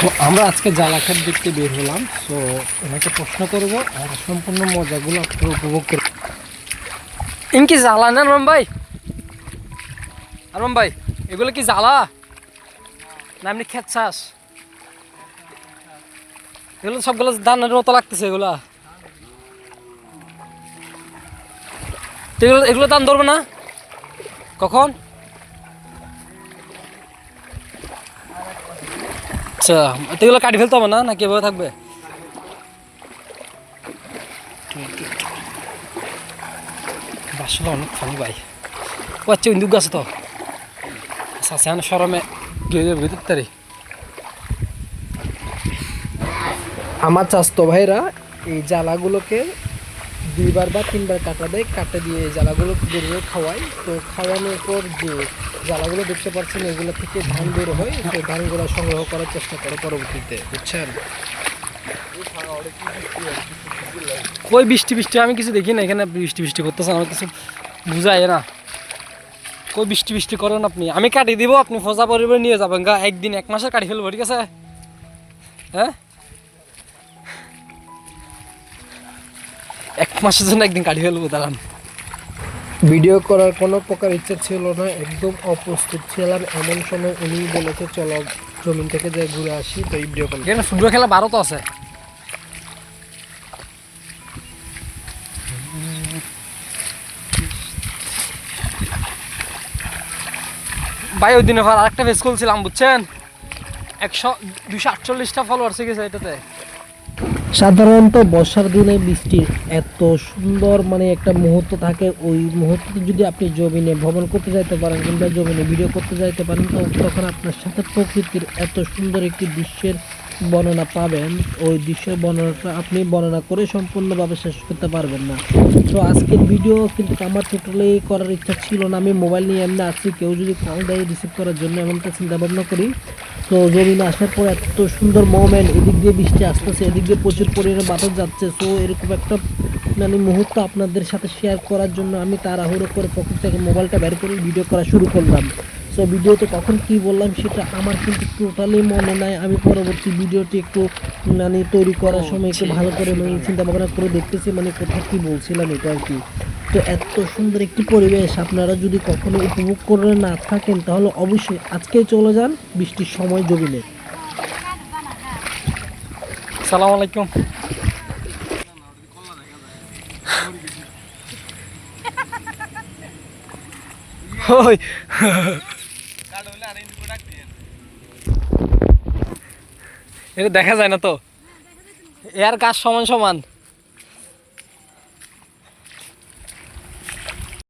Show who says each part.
Speaker 1: তো আমরা আজকে জালাখাত দেখতে বের হলাম। তো ওনাকে প্রশ্ন করব আর সম্পূর্ণ মজাগুলো আপনারা উপভোগ করব ইনকি জ্বালা না রম ভাই? আরম ভাই, এগুলো কি জ্বালা? না, এমনি খেচ্ছাস এগুলো সবগুলো দানের মতো লাগতেছে এগুলা। এগুলো এগুলো দান ধরবে না? কখন? আচ্ছা তো এগুলো কাটি ফেলতে হবে না? নাকি এভাবে থাকবে? আসলে অনেক ফানি ভাই। ও আচ্ছা ইন্দুক আছে তো। সাসিয়ান সরমে। গিয়ে যাবে তারি আমার চাস্তো ভাইরা এই জ্বালাগুলোকে দুইবার বা তিনবার কাটা দেয় কাটা দিয়ে জ্বালাগুলো গরুকে খাওয়াই তো খাওয়ানোর পর যে জ্বালাগুলো দেখতে পাচ্ছেন, এগুলো থেকে ধান বের হয়। তো ধানগুলো সংগ্রহ করার চেষ্টা করে পরবর্তীতে, বুঝছেন? কই বৃষ্টি বৃষ্টি? আমি কিছু দেখি না এখানে, বৃষ্টি বৃষ্টি করতেছেন আমার কিছু বুঝায় না। কই বৃষ্টি বৃষ্টি করেন আপনি? আমি কাটি দিব, আপনি ফজা পরিবার নিয়ে যাবেন, গা। একদিন, এক মাসে কাটি ফেলব, ঠিক আছে? হ্যাঁ? এক মাসের জন্য একদিন কাটি ফেলব দাঁড়ান। ভিডিও করার কোনো প্রকার ইচ্ছা ছিল না একদম অপ্রস্তুত ছিলাম। এমন সময় উনি বলেছে চলো জমিন থেকে যাই ঘুরে আসি তো এই ভিডিও কল এখানে ফুটবল খেলা বারো তো আছে। ভাই ওই দিনে আরেকটা ফেস খুলছিলাম বুঝছেন? একশো দুশো আটচল্লিশটা ফলোয়ার্স গেছে এটাতে। সাধারণত বর্ষার দিনে বৃষ্টির এত সুন্দর মানে একটা মুহূর্ত থাকে। ওই মুহূর্তে যদি আপনি জমিনে ভ্রমণ করতে যাইতে পারেন কিংবা জমিনে ভিডিও করতে যাইতে পারেন, তো তখন আপনার সাথে প্রকৃতির এত সুন্দর একটি দৃশ্যের বর্ণনা পাবেন। ওই দৃশ্যের বর্ণনাটা আপনি বর্ণনা করে সম্পূর্ণভাবে শেষ করতে পারবেন না। তো আজকের ভিডিও কিন্তু আমার টোটালি করার ইচ্ছা ছিল না। আমি মোবাইল নিয়ে এমনি আসছি কেউ যদি কল দেয় রিসিভ করার জন্য, এমনটা চিন্তা ভাবনা করি। তো জমিনে আসার পর এত সুন্দর মোমেন্ট এদিক দিয়ে বৃষ্টি আসতেছে, এদিক দিয়ে প্রচুর পরিমাণে বাতাস যাচ্ছে। সো এরকম একটা মানে মুহূর্ত আপনাদের সাথে শেয়ার করার জন্য আমি তাড়াহুড়ো করে পকেট থেকে মোবাইলটা বের করে ভিডিও করা শুরু করলাম। সো ভিডিওতে কখন কি বললাম সেটা আমার কিন্তু টোটালি মনে নাই। আমি পরবর্তী ভিডিওটি একটু মানে তৈরি করার সময় একটু ভালো করে মানে চিন্তা ভাবনা করে দেখতেছি মানে কোথায় কি বলছিলাম এটা আর কি। তো এত সুন্দর একটি পরিবেশ আপনারা যদি কখনো উপভোগ করে না থাকেন তাহলে অবশ্যই আজকেই চলে যান বৃষ্টির সময় জমিনে। সালাম আলাইকুম। ওই। এটা দেখা যায় না তো? এর কাজ সমান সমান।